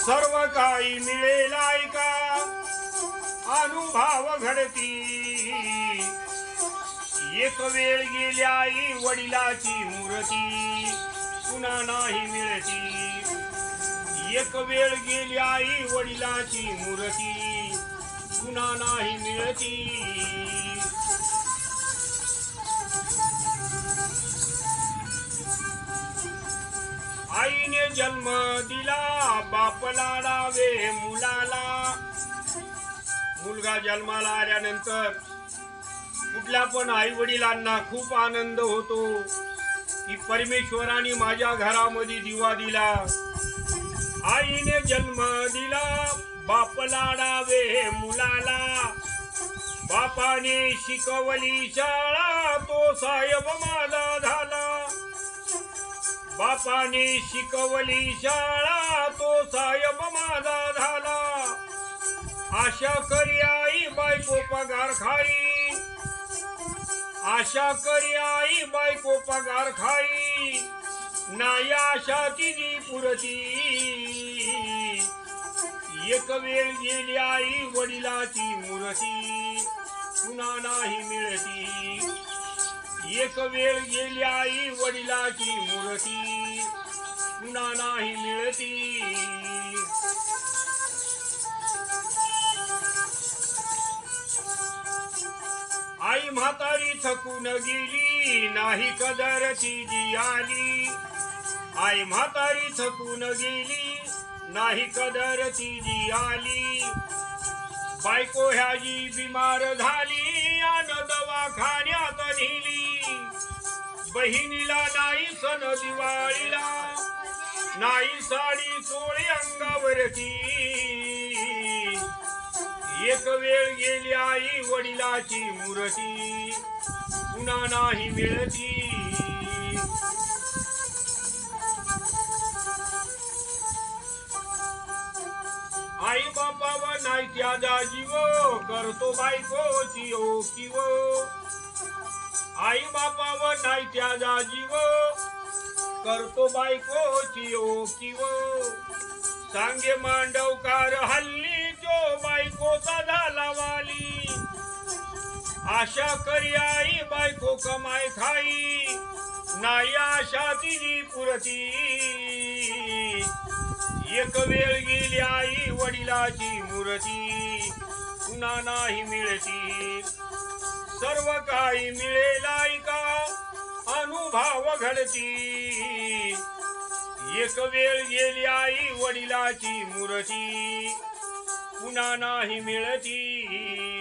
सर्व काही मिळेल ऐका. अनुभव घडती. एक वेळ गेली आई वडिलाची मूर्ती पुन्हा नाही मिळती. एक वेळ गेली आई वडिलाची मूर्ती पुन्हा नाही मिळती. आईने जन्म दिला. बाप लाडावे मुलाला. मुलगा जन्माला आल्यानंतर कुठल्या पण आई वडिलांना खूप आनंद होतो की परमेश्वराने माझ्या घरामध्ये दिवा दिला. आईने जन्म दिला बाप लाडावे मुलाला. बापाने शिकवली शाळा तो साहेब माझा बापाने शिकवली शाळा तो सायब माझा झाला. आशा करी आई बायको पगार खाई. आशा करी आई बायको पगार खाई. नाही आशा तिची पुरती. एक वेळ गेली आई वडिलाची मूर्ती. पुन्हा नाही मिळती. एक वेळ गेली आई वडिलाची मूर्ती पुन्हा नाही मिळती. आई म्हातारी थकून गेली नाही कदर जी आली आई म्हातारी थकून गेली नाही कदर जी आली बायको ह्याची बिमार झाली बहिणीला नाही सण दिवाळीला नाही साडी चोळी अंगावरती एक वेळ गेली आई वडिलाची मूर्ती पुन्हा नाही मिळती. आई बापावर नाही त्या जीव करतो बायकोची ओकीव आई बापावर नाही त्याचा जीव करतो बायकोची किव सांगे मांडवकार हल्ली जो बायकोचा झाला वाली. आशा करी आई बायको कमाय खाई. नाही आशा तिची पुरती. एक वेळ गेली आई वडिलाची मूर्ती. पुन्हा नाही मिळती. सर्व काही मिळेल ऐका अनुभव घडती. एक वेळ गेली आई वडिलाची मूर्ती पुन्हा नाही मिळती.